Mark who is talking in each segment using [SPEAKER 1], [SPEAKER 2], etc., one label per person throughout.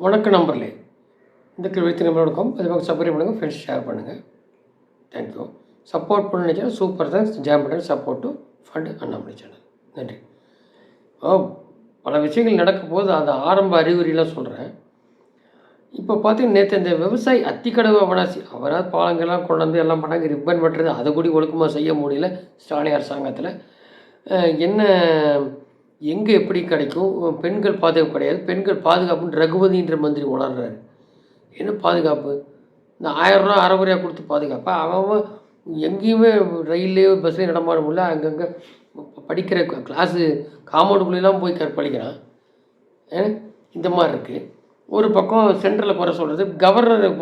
[SPEAKER 1] வணக்கம் நம்பர்லே இந்த கேள்வி நம்மளோடக்கும் அது பக்கம் சப்போர்ட் பண்ணுங்கள் ஃப்ரெண்ட்ஸ் ஷேர் பண்ணுங்கள் தேங்க்யூ சப்போர்ட் பண்ண நினச்சா super thanks jam button support to fund Annamalai channel நன்றி. ஓ பல விஷயங்கள் நடக்கும் போது அந்த ஆரம்ப அறிகுறிலாம் சொல்கிறேன் இப்போ பார்த்தீங்கன்னா நேற்று இந்த விவசாயி அத்திக்கடவு அவனாசி அவராக பாலங்கள்லாம் கொண்டு வந்து எல்லாம் பண்ணாங்க ரிப்பன் வெட்டுறது அதை கூட ஒழுக்கமாக செய்ய முடியல ஸ்டாலின் அரசாங்கத்தில். என்ன எங்கே எப்படி கிடைக்கும்? பெண்கள் பாதுகாப்பு கிடையாது. பெண்கள் பாதுகாப்புன்னு ரகுபதின்ற மந்திரி உணர்றாரு. என்ன பாதுகாப்பு? இந்த ஆயிரம் ரூபா கொடுத்து பாதுகாப்பா? அவன் எங்கேயுமே ரயில்லையோ பஸ்லேயும் நடமாட முடியல. அங்கங்கே படிக்கிற கிளாஸு காம்பவுண்டுக்குள்ளெல்லாம் போய் கற்பழிக்கிறான். இந்த மாதிரி இருக்குது ஒரு பக்கம் சென்ட்ரலில் குறை சொல்கிறது கவர்னர்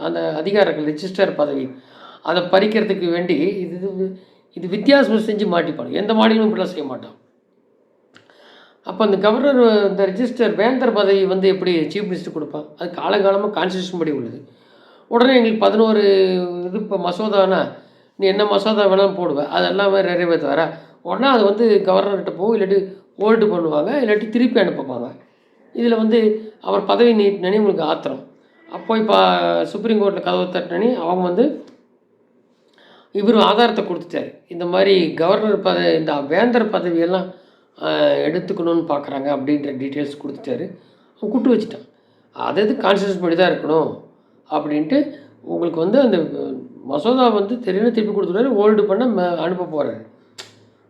[SPEAKER 1] அந்த அதிகாரங்கள் ரெஜிஸ்டர் பதவி அதை பறிக்கிறதுக்கு வேண்டி இது இது- இது வித்தியாசம் செஞ்சு மாட்டிப்பாங்க. எந்த மாநிலமும் இப்படிலாம் செய்ய மாட்டான். அப்போ அந்த கவர்னர் இந்த ரெஜிஸ்டர் வேந்தர் பதவி வந்து எப்படி சீஃப் மினிஸ்டர் கொடுப்பான்? அது காலங்காலமாக கான்ஸ்டியூஷன் படி உள்ளது. உடனே எங்களுக்கு பதினோரு இது இப்போ மசோதானா? நீ என்ன மசோதா வேணாலும் போடுவேன் அதெல்லாம் நிறைவேற்ற வர உடனே அது வந்து கவர்னர்கிட்ட போகும் இல்லாட்டி ஹோல்டு பண்ணுவாங்க இல்லாட்டி திருப்பி அனுப்புவாங்க. இதில் வந்து அவர் பதவி நீட்டினே உங்களுக்கு ஆத்திரம். அப்போ இப்போ சுப்ரீம் கோர்ட்டில் கதவு தட்டினே அவங்க வந்து இவர் ஆதாரத்தை கொடுத்துட்டாரு. இந்த மாதிரி கவர்னர் பதவி இந்த வேந்தர் பதவியெல்லாம் எடுத்துக்கணும்னு பார்க்குறாங்க அப்படின்ற டீட்டெயில்ஸ் கொடுத்துட்டாரு. அவன் கூட்டு வச்சுட்டான். அதை இது கான்ஸ்டியூஷன் படி தான் இருக்கணும்? அப்படின்ட்டு உங்களுக்கு வந்து அந்த மசோதா வந்து தெரியல திருப்பி கொடுத்துட்டாரு. ஹோல்டு பண்ண அனுப்ப போகிறாரு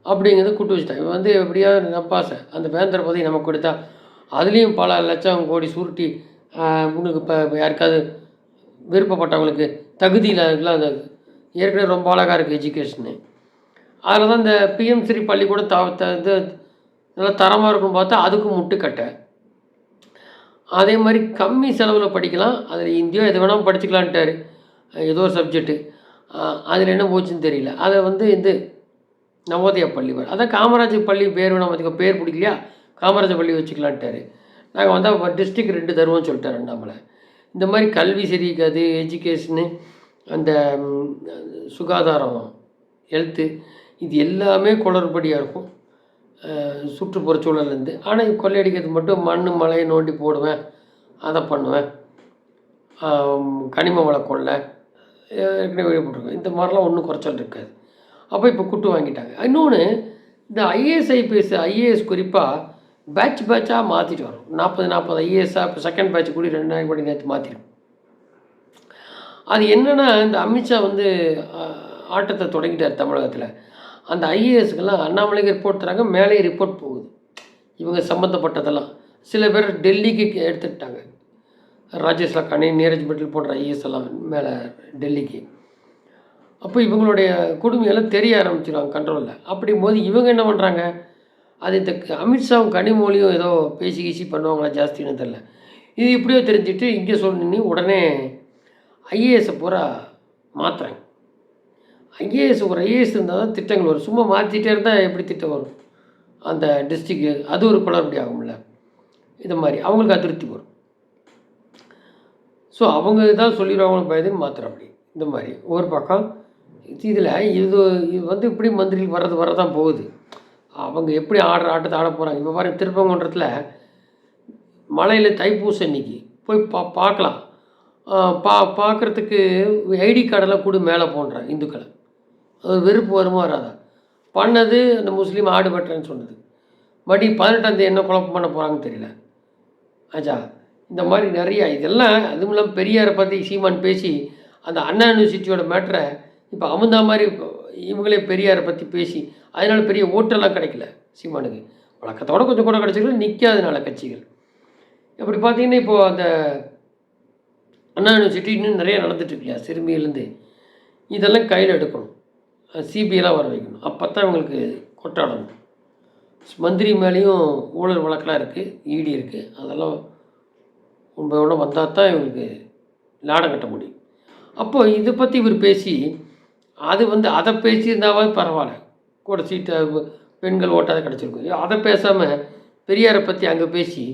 [SPEAKER 1] அப்படிங்கிறத கூட்டு வச்சுட்டான். இவன் வந்து எப்படியா நப்பாசை அந்த வேந்தர் பதவி நமக்கு கொடுத்தா அதுலேயும் பல லட்சம் கோடி சுருட்டி உங்களுக்கு இப்போ யாருக்காவது விருப்பப்பட்டவங்களுக்கு தகுதியில் இருக்கலாம் அந்த ஏற்கனவே ரொம்ப அழகாக இருக்குது எஜுகேஷனு அதில் தான் இந்த பிஎம் ஸ்ரீ பள்ளிக்கூடம் த- இது நல்லா தரமாக இருக்கும் பார்த்தா அதுக்கும் முட்டுக்கட்டை. அதே மாதிரி கம்மி செலவில் படிக்கலாம். அதில் இந்தியா எது வேணாலும் படிச்சுக்கலான்ட்டாரு. ஏதோ ஒரு சப்ஜெக்ட்டு அதில் என்ன போச்சுன்னு தெரியல. அதை வந்து இது நவோதயா பள்ளி வரும் அதான் காமராஜர் பள்ளி பேர் வேணாம் பார்த்துக்கோ பேர் பிடிக்கலையா? காமராஜர் பள்ளி வச்சுக்கலான்ட்டாரு. நாங்கள் வந்தால் டிஸ்ட்ரிக்ட் ரெண்டு தருவோம்னு சொல்லிட்டார் அண்ணாமலை. இந்த மாதிரி கல்வி சரிக்காது எஜுகேஷனு அந்த சுகாதாரம் ஹெல்த்து இது எல்லாமே குளறுபடியாக இருக்கும். அஹ், சுற்றுப்புற சூழல்லேருந்து ஆனால் கொள்ளையடிக்கிறது மட்டும் மண் மலையை நோண்டி போடுவேன். அதை பண்ணுவேன். கனிம வள கொள்ளை ஏற்கனவே வெளிப்பட்டிருக்கோம் இந்த மாதிரிலாம் ஒன்றும் குறைச்சல் இருக்காது. அப்போ இப்போ குட்டு வாங்கிட்டாங்க. இன்னொன்று இந்த ஐஏஎஸ் ஐபிஎஸ் ஐஏஎஸ் குறிப்பாக பேட்ச் பேட்சாக மாற்றிட்டு வரும். நாற்பது நாற்பது ஐஏஎஸ்ஸாக இப்போ செகண்ட் பேட்ச் கூடி ரெண்டாயிரம் கோடி நேற்று மாற்றிடும் அது என்னென்னா இந்த அமித்ஷா வந்து ஆட்டத்தை தொடங்கிட்டார் தமிழகத்தில். அந்த ஐஏஎஸ்க்கெல்லாம் அண்ணாமலைக்கு ரிப்போர்ட் தராங்க மேலேயே ரிப்போர்ட் போகுது. இவங்க சம்மந்தப்பட்டதெல்லாம் சில பேர் டெல்லிக்கு எடுத்துக்கிட்டாங்க. ராஜேஷ் லக்கானி நீரஜ் பட்டில் போன்ற ஐஏஎஸ் எல்லாம் மேலே டெல்லிக்கு. அப்போ இவங்களுடைய குடும்பம் தெரிய ஆரம்பிச்சிடுவாங்க கண்ட்ரோலில் அப்படிங்கும் போது இவங்க என்ன பண்ணுறாங்க அது இந்த க- அமித்ஷாவும் கனிமொழியும் ஏதோ பேசி கீசி பண்ணுவாங்களா ஜாஸ்தின்னு தெரில இது இப்படியோ தெரிஞ்சுட்டு இங்கே சொல்லி உடனே ஐஏஎஸை பூரா மாற்றுறாங்க ஐஏஎஸ் ஒரு ஐஏஎஸ் இருந்தால் தான் திட்டங்கள் வரும். சும்மா மாற்றிட்டே இருந்தால் எப்படி திட்டம் வரும்? அந்த டிஸ்ட்ரிக்கு அது ஒரு குளறுபடி ஆகும்ல. இது மாதிரி. அவங்களுக்கு அதிருப்தி வரும். ஸோ அவங்க தான் சொல்லிடுவாங்கன்னு பயதுன்னு மாத்திரம் இந்த மாதிரி. ஒரு பக்கம் இதில் இது இது வந்து இப்படி மந்திரி வர்றது வரதான் போகுது. அவங்க எப்படி ஆடுற ஆட்டத்தை ஆட போகிறாங்க? இப்போ பாருங்கள் திருப்பங்குன்றத்தில் மலையில் தைப்பூசம் இன்னைக்கு. போய் பா பார்க்கலாம். பா பார்க்குறதுக்கு ஐடி கார்டெல்லாம் கூட மேலே போன்ற இந்துக்களை. அது வெறுப்பு வருமா வராதா? பண்ணது அந்த முஸ்லீம் ஆடு வெட்டுறேன்னு சொன்னது. மறுபடி பதினெட்டாம் தேதி என்ன குழப்பம் பண்ண போகிறாங்கன்னு தெரியல. ஆச்சா? இந்த மாதிரி நிறையா இதெல்லாம் அதுவும் இல்லாமல் பெரியாரை பற்றி சீமான் பேசி அந்த அண்ணா யூனிவர்சிட்டியோட மேட்ரை இப்போ அமுந்தா மாதிரி இவங்களே பெரியாரை பற்றி பேசி அதனால பெரிய ஓட்டெல்லாம் கிடைக்கல சீமானுக்கு. வழக்கத்தோட கொஞ்சம் கூட கிடச்சிருக்கு நிற்காதனால கட்சிகள். இப்படி பார்த்தீங்கன்னா இப்போது அந்த அண்ணா யூனிவர்சிட்டி இன்னும் நிறைய நடந்துட்டு இல்லையா? சிறுமியிலேருந்து. இதெல்லாம் கையில் எடுக்கணும். சிபிஐலாம் வர வைக்கணும். அப்போ தான் இவங்களுக்கு கொட்டாடணும். மந்திரி மேலேயும் ஊழல் வழக்கெலாம் இருக்குது ஈடி இருக்குது அதெல்லாம் உண்மையோட வந்தால் தான் இவங்களுக்கு லாடம் கட்ட முடியும். அப்போது இதை பற்றி இவர் பேசி அது வந்து அதை பேசியிருந்தாவது பரவாயில்ல. கூட சீட்டை பெண்கள் ஓட்டாத கிடச்சிருக்கும். அதை பேசாமல் பெரியாரை பற்றி அங்கே பேசி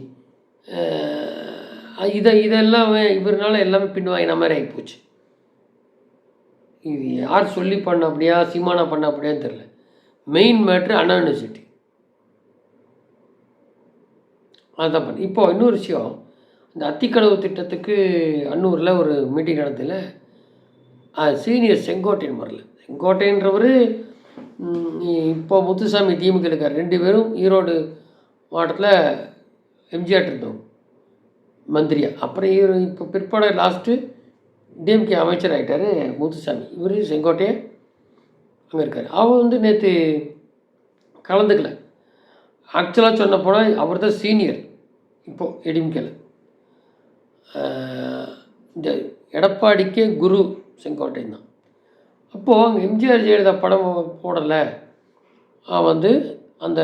[SPEAKER 1] இதை இதெல்லாம் இவர்னால எல்லாமே பின்வாங்கின மாதிரி ஆகிப்போச்சு இது யார் சொல்லி பண்ண அப்படியா சீமானா பண்ண அப்படியான்னு தெரில மெயின் மேட்ரு அண்ணா யூனிவர்சிட்டி அதுதான் பண்ணி. இப்போ இன்னொரு விஷயம் இந்த அத்திக்கடவு திட்டத்துக்கு அன்னூரில் ஒரு மீட்டிங் நடத்தல சீனியர் செங்கோட்டையன் வரல. செங்கோட்டையன்றவர் இப்போ முத்துசாமி திமுக இருக்கார். ரெண்டு பேரும் ஈரோடு மாவட்டத்தில் எம்ஜிஆர் இருந்தோம் மந்திரியா. அப்புறம் இப்போ பிற்பாடு லாஸ்ட்டு டிஎம்கே அமைச்சர் ஆகிட்டார் முத்துசாமி. இவர் செங்கோட்டையன் அங்கே இருக்கார். அவர் வந்து நேற்று கலந்துக்கல. ஆக்சுவலாக சொன்ன போனால் அவர் தான் சீனியர் இப்போது எடிம்கேல இந்த எடப்பாடிக்கே குரு செங்கோட்டையன் தான். அப்போது அங்கே எம்ஜிஆர் ஜெயலலிதா படம் போடலை. வந்து அந்த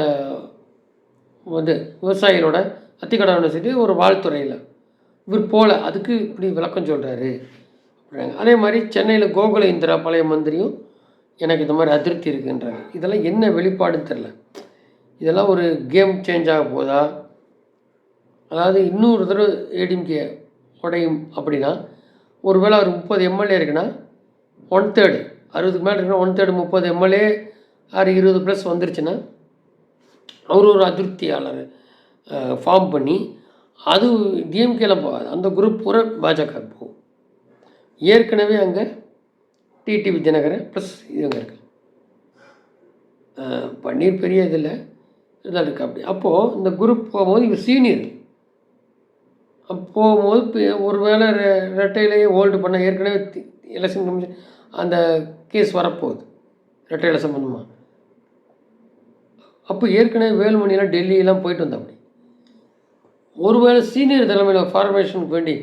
[SPEAKER 1] வந்து விவசாயிகளோட அத்திக்கடை சேர்த்து ஒரு வாழ்த்துறையில். இவர் போகல அதுக்கு இப்படி விளக்கம் சொல்கிறாரு அதே மாதிரி சென்னையில் கோகுல இந்திரா பழைய மந்திரியும் எனக்கு இந்த மாதிரி அதிருப்தி இருக்குன்றாங்க. இதெல்லாம் என்ன வெளிப்பாடுன்னு தெரில இதெல்லாம் ஒரு கேம் சேஞ்ச் ஆக போதா? அதாவது இன்னொரு தடவை ஏடிஎம்கே உடையும் அப்படின்னா ஒருவேளை ஒரு முப்பது எம்எல்ஏ இருக்குன்னா ஒன் தேர்டு அறுபதுக்கு மேலே இருக்குன்னா ஒன் தேர்டு முப்பது எம்எல்ஏ ஆறு இருபது ப்ளஸ் வந்துருச்சுன்னா அவர் ஒரு அதிருப்தியாளர் ஃபார்ம் பண்ணி அது டிஎம்கேல போகாது. அந்த குரூப் பூரா பாஜக போகும். ஏற்கனவே அங்கே டிடி விஜயநகரம் ப்ளஸ் இது இருக்கு. இருக்குது பன்னீர் பெரிய இதில் இதெல்லாம் இருக்குது அப்படி. அப்போது இந்த குரூப் போகும்போது இவர் சீனியர் போகும்போது இப்போ ஒரு வேளை ரெ- ரெட்டையிலேயே ஹோல்டு பண்ண ஏற்கனவே எலெக்ஷன் கமிஷன் அந்த கேஸ் வரப்போகுது. ரெட்டையில் சம்மந்தமாக அப்போ ஏற்கனவே வேலுமணியெல்லாம் டெல்லியெல்லாம் போயிட்டு வந்தோம் அப்படி ஒருவேளை சீனியர் தலைமையில் ஃபார்மேஷனுக்கு வேண்டி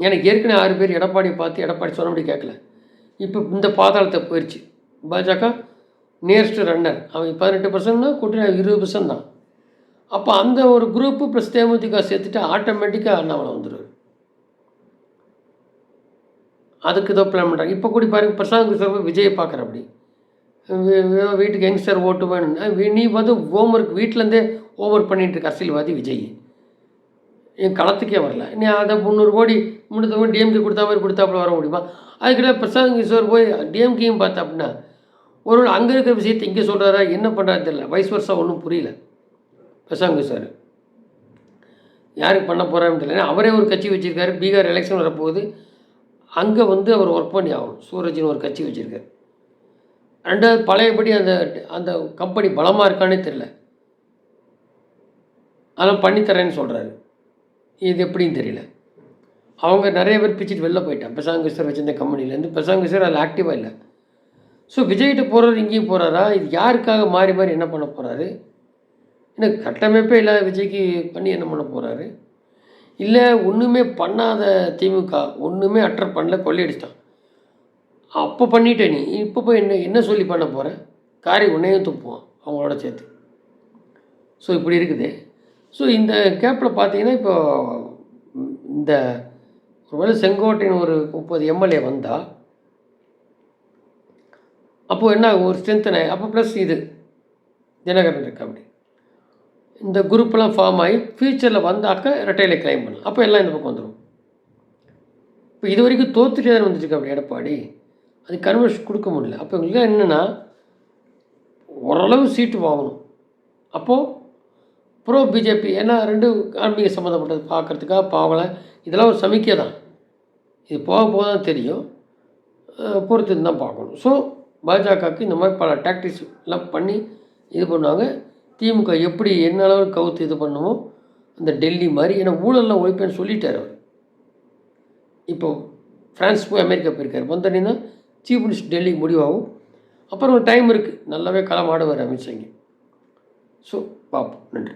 [SPEAKER 1] எனக்கு ஏற்கனவே ஆறு பேர் எடப்பாடியை பார்த்து எடப்பாடி சொன்னபடி கேட்கல. இப்போ இந்த பாதாளத்தை போயிடுச்சு பாஜக நியரஸ்ட் ரன்னர் அவன் பதினெட்டு பர்சன்ட்னா கூட்டணி இருபது பர்சன்ட் தான். அப்போ அந்த ஒரு குரூப்பு ப்ளஸ் தேமுதிக சேர்த்துட்டு ஆட்டோமேட்டிக்காக அண்ணாமலை வந்துடுவார் அதுக்கு ஏதோ பிளான் பண்ணுறாங்க இப்போ கூட பாருங்க பிரசாந்த் கிஷோர் போய் விஜயை பார்க்குற அப்படி. வீட்டுக்கு யங்ஸ்டர் ஓட்டு வேணும் வி- நீ வந்து ஹோம்ஒர்க் வீட்டிலேருந்தே ஹோம்ஒர்க் பண்ணிகிட்டு இருக்க அரசியல்வாதி விஜய். என் களத்துக்கே வரல. நீ அதை முந்நூறு கோடி முன்னூறு டிஎம்கே கொடுத்தா மாதிரி கொடுத்தாப்புல வர முடியுமா? அதுக்கிட்ட பிரசாந்த் கிஷோர் போய் டிஎம்கேயும் பார்த்தா அப்படின்னா ஒரு அங்கே இருக்கிற விஷயத்தை இங்கே சொல்கிறாரா என்ன பண்ணுறாரு தெரியல. வயசு வருஷம் ஒன்றும் புரியல. பிரசாந்த் கிஷோர். யாருக்கு பண்ண போகிறாருன்னு தெரியல. அவரே ஒரு கட்சி வச்சுருக்காரு. பீகார் எலெக்ஷன் வரப்போகுது. அங்கே வந்து அவர் ஒர்க் பண்ணி ஆகணும். சூரஜின்னு ஒரு கட்சி வச்சுருக்காரு. ரெண்டாவது பழையபடி அந்த அந்த கம்பெனி பலமாக இருக்கானே தெரில அதெல்லாம் பண்ணித்தரேன்னு சொல்கிறாரு இது எப்படின்னு தெரியல. அவங்க நிறைய பேர் பிச்சுட்டு வெளில போயிட்டான் பிரசாந்த் சார் வச்சிருந்த கம்பெனிலேருந்து பிரசாந்த் சார் அதில் ஆக்டிவாக இல்லை. ஸோ விஜய்கிட்ட போகிறாரு இங்கேயும் போகிறாரா இது யாருக்காக மாறி மாறி என்ன பண்ண போகிறாரு எனக்கு கட்டமைப்பே இல்லாத விஜய்க்கு பண்ணி என்ன பண்ண போகிறாரு இல்லை ஒன்றுமே பண்ணாத திமுக ஒன்றுமே அட்ரப் பண்ணல கொள்ளையடிச்சிட்டான். அப்போ பண்ணிட்டே நீ. இப்போ போய் என்ன என்ன சொல்லி பண்ண போகிற காரி உன்னையும் துப்புவான் அவங்களோட சேர்த்து. ஸோ இப்படி இருக்குது. ஸோ இந்த கேப்பில் பார்த்தீங்கன்னா இப்போ இந்த ஒருவேளை செங்கோட்டையின் ஒரு முப்பது எம்எல்ஏ வந்தால் அப்போது என்ன ஒரு ஸ்ட்ரென்த்தனை அப்போ ப்ளஸ் இது தினகரன் இருக்கு அப்படி. இந்த குரூப்லாம் ஃபார்ம் ஆகி ஃப்யூச்சரில் வந்தாக்க ரெட்டையில கிளைம் பண்ணலாம். அப்போ எல்லாம் இந்த பக்கம் வந்துடும் இப்போ இது வரைக்கும் தோத்துட்டே தானே வந்துருக்கு அப்படி எடப்பாடி? அது கன்வர்ஷன் கொடுக்க முடியல. அப்போ இவங்களுக்கு என்னென்னா ஓரளவு சீட்டு வாங்கணும். அப்போது ப்ரோ பிஜேபி ஏன்னா ரெண்டு ஆன்மீக சம்மந்தப்பட்டது பார்க்குறதுக்காக பாவலை. இதெல்லாம் ஒரு சமிக்கை தான் இது போக போக தான் தெரியும். பொறுத்து தான் பார்க்கணும். ஸோ பாஜகவுக்கு இந்த மாதிரி பல டாக்டிக்ஸ் எல்லாம் பண்ணி இது பண்ணுவாங்க. திமுக எப்படி என்ன அளவுக்கு கவுத்து இது பண்ணுமோ அந்த டெல்லி மாதிரி ஏன்னா ஊழல்லாம் ஒழிப்பேன்னு சொல்லிட்டார் அவர். இப்போ ஃப்ரான்ஸ் போய் அமெரிக்கா போயிருக்கார். வந்தோடனே சீஃப் மினிஸ்டர் டெல்லிக்கு முடிவாகும். அப்புறம் டைம் இருக்குது நல்லாவே களமாடுவார் அமித்ஷாங்க ஸோ பார்ப்போம். நன்றி.